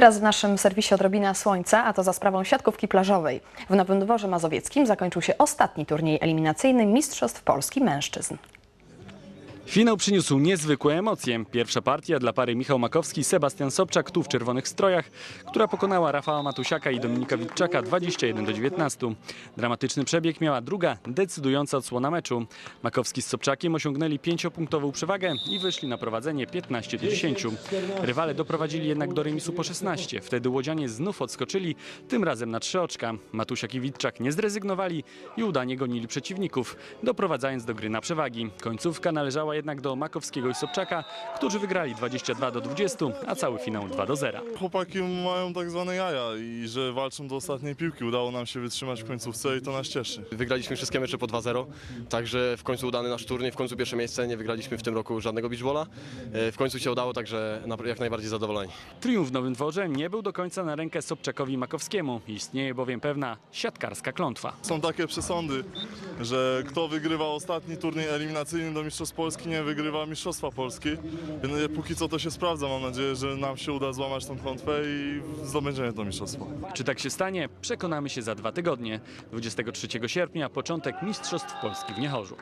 Teraz w naszym serwisie odrobina słońca, a to za sprawą siatkówki plażowej. W Nowym Dworze Mazowieckim zakończył się ostatni turniej eliminacyjny Mistrzostw Polski Mężczyzn. Finał przyniósł niezwykłe emocje. Pierwsza partia dla pary Michał Makowski, Sebastian Sobczak, tu w czerwonych strojach, która pokonała Rafała Matusiaka i Dominika Witczaka 21 do 19. Dramatyczny przebieg miała druga, decydująca odsłona meczu. Makowski z Sobczakiem osiągnęli pięciopunktową przewagę i wyszli na prowadzenie 15 do 10. Rywale doprowadzili jednak do remisu po 16. Wtedy łodzianie znów odskoczyli, tym razem na trzy oczka. Matusiak i Witczak nie zrezygnowali i udanie gonili przeciwników, doprowadzając do gry na przewagi. Końcówka należała jednak do Makowskiego i Sobczaka, którzy wygrali 22 do 20, a cały finał 2 do 0. Chłopaki mają tak zwane jaja i że walczą do ostatniej piłki. Udało nam się wytrzymać w końcówce i to nas cieszy. Wygraliśmy wszystkie mecze po 2-0, także w końcu udany nasz turniej, w końcu pierwsze miejsce, nie wygraliśmy w tym roku żadnego beachbola. E, W końcu się udało, także jak najbardziej zadowoleni. Triumf w Nowym Dworze nie był do końca na rękę Sobczakowi Makowskiemu. Istnieje bowiem pewna siatkarska klątwa. Są takie przesądy, że kto wygrywa ostatni turniej eliminacyjny do Mistrzostw Polski, nie wygrywa Mistrzostwa Polski. Więc Póki co to się sprawdza. Mam nadzieję, że nam się uda złamać tą klątwę i zdobędziemy to mistrzostwo. Czy tak się stanie? Przekonamy się za dwa tygodnie. 23 sierpnia początek Mistrzostw Polski w Niechorzu.